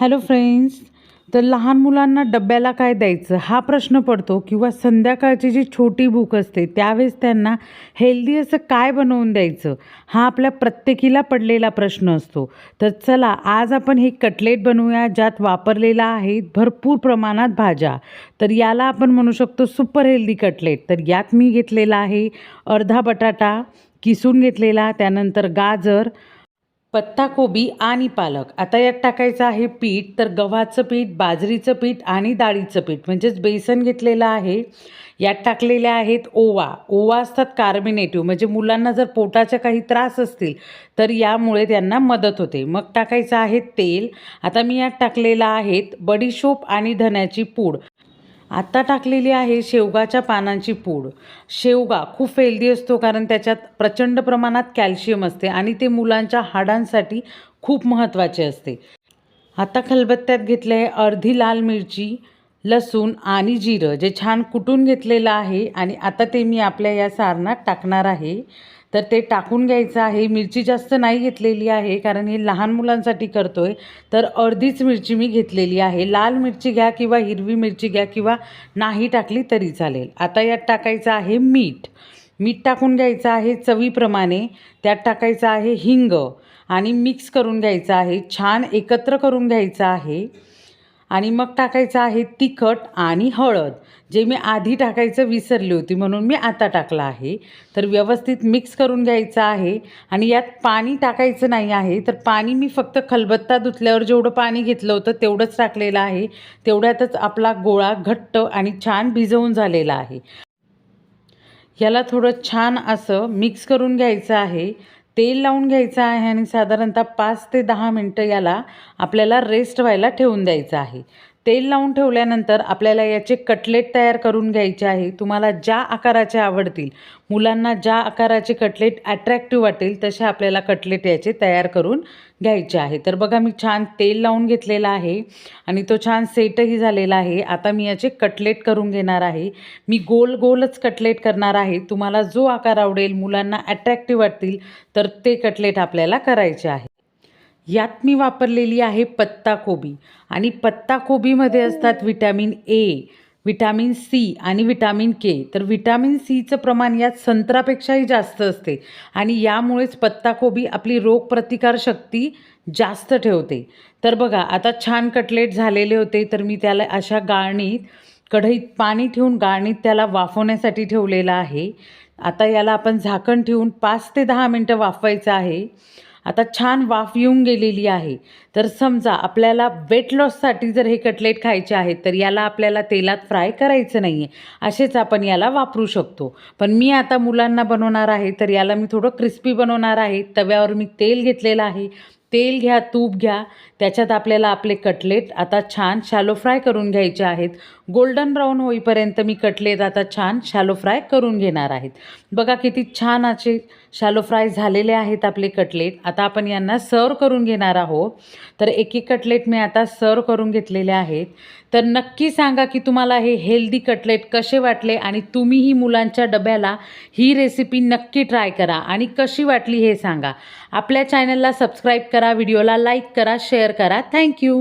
Hello friends तर लहान मुलांना डब्याला काय द्यायचं? हा प्रश्न पडतो किंवा संध्याकाळची जी छोटी भूक असते त्यावेळेस त्यांना हेल्दी असं काय बनवून द्यायचं? हा आपल्या प्रत्येकीला पडलेला प्रश्न असतो. तर चला आज आपण हे कटलेट बनवूया ज्यात वापरलेला आहे भरपूर प्रमाणात भाज्या. तर याला आपण म्हणू शकतो सुपर हेल्दी कटलेट तर यात मी घेतलेला आहे अर्धा बटाटा किसून घेतलेला त्यानंतर गाजर पत्ताकोबी आणि पालक. आता यात टाकायचं आहे पीठ तर गव्हाचं पीठ बाजरीचं पीठ आणि डाळीचं पीठ. म्हणजेच बेसन घेतलेलं आहे. यात टाकलेले आहेत ओवा. ओवा असतात कार्बिनेटिव्ह म्हणजे मुलांना जर पोटाचे काही त्रास असतील तर यामुळे त्यांना मदत होते. मग टाकायचं आहे तेल. आता मी यात टाकलेलं आहेत बडीशोप आणि धण्याची पूड. आत्ता टाकलेली आहे शेवगाच्या पानांची पूड. शेवगा खूप हेल्दी असतो कारण त्याच्यात प्रचंड प्रमाणात कॅल्शियम असते आणि ते मुलांच्या हाडांसाठी खूप महत्त्वाचे असते. आता खलबत्त्यात घेतले आहे अर्धी लाल मिरची लसूण आणि जिरं जे छान कुटून घेतलेलं आहे आणि आता ते मी आपल्या या सारणात टाकणार आहे. तर ते टाकून घ्यायचं आहे. मिरची जास्त नाही घेतलेली आहे कारण हे लहान मुलांसाठी करतो आहे तर अर्धीच मिरची मी घेतलेली आहे. लाल मिरची घ्या किंवा हिरवी मिरची घ्या किंवा नाही टाकली तरी चालेल. आता यात टाकायचं आहे मीठ. मीठ टाकून घ्यायचं आहे चवीप्रमाणे. त्यात टाकायचं आहे हिंग. आणि मिक्स करून घ्यायचं आहे. छान एकत्र करून घ्यायचं आहे. आणि मग टाकायचं आहे तिखट आणि हळद जे मी आधी टाकायचं विसरली होती म्हणून मी आता टाकलं आहे. तर व्यवस्थित मिक्स करून घ्यायचं आहे आणि यात पाणी टाकायचं नाही आहे तर पाणी मी फक्त खलबत्ता धुतल्यावर जेवढं पाणी घेतलं होतं तेवढंच टाकलेलं आहे. तेवढ्यातच आपला गोळा घट्ट आणि छान भिजवून झालेला आहे. याला थोडं छान असं मिक्स करून घ्यायचं आहे. तेल लावून घ्यायचं आहे आणि साधारणतः पाच ते दहा मिनटं याला आपल्याला रेस्ट व्हायला ठेवून द्यायचं आहे. तेल लावून ठेवल्यानंतर आपल्याला याचे कटलेट तयार करून घ्यायचे आहे. तुम्हाला ज्या आकाराचे आवडतील मुलांना ज्या आकाराचे कटलेट ॲट्रॅक्टिव्ह वाटेल तसे आपल्याला कटलेट याचे तयार करून घ्यायचे आहे. तर बघा मी छान तेल लावून घेतलेला आहे आणि तो छान सेटही झालेला आहे. आता मी याचे कटलेट करून घेणार आहे. मी गोल गोलच कटलेट करणार आहे. तुम्हाला जो आकार आवडेल मुलांना ॲट्रॅक्टिव्ह वाटतील तर ते कटलेट आपल्याला करायचे आहे. यात मी वापरलेली आहे पत्ताकोबी आणि पत्ताकोबीमध्ये असतात विटॅमिन ए विटॅमिन सी आणि विटॅमिन के. तर विटॅमिन सीचं प्रमाण यात संत्रापेक्षाही जास्त असते आणि यामुळेच पत्ताकोबी आपली रोगप्रतिकारशक्ती जास्त ठेवते. तर बघा आता छान कटलेट झालेले होते तर मी त्याला अशा गाळणीत कढईत पाणी ठेवून गाळणीत त्याला वाफवण्यासाठी ठेवलेलं आहे. आता याला आपण झाकण ठेवून पाच ते दहा मिनटं वाफवायचं आहे. आता छान वाफ येऊन गेलेली आहे. तर समजा आपल्याला वेट लॉससाठी जर हे कटलेट खायचे आहेत तर याला आपल्याला तेलात फ्राय करायचं नाही आहे असेच आपण याला वापरू शकतो. पण मी आता मुलांना बनवणार आहे तर याला मी थोडं क्रिस्पी बनवणार आहे. तव्यावर मी तेल घेतलेलं आहे. तेल घ्या तूप घ्या त्याच्यात आपल्याला आपले कटलेट आता छान शॅलो फ्राय करून घ्यायचे आहेत. गोल्डन ब्राऊन होईपर्यंत मी कटलेट आता छान शॅलो फ्राय करून घेणार आहेत. बघा किती छान असे शॅलो फ्राय झालेले आहेत आपले कटलेट. आता आपण यांना सर्व करून घेणार आहोत. तर एक एक कटलेट मी आता सर्व करून घेतलेले आहेत. तर नक्की सांगा की तुम्हाला हे हेल्दी कटलेट कसे वाटले आणि तुम्हीही मुलांच्या डब्याला ही रेसिपी नक्की ट्राय करा. आणि कशी वाटली हे सांगा. आपल्या चॅनलला सबस्क्राईब करा व्हिडिओला लाईक करा शेअर करा. थँक्यू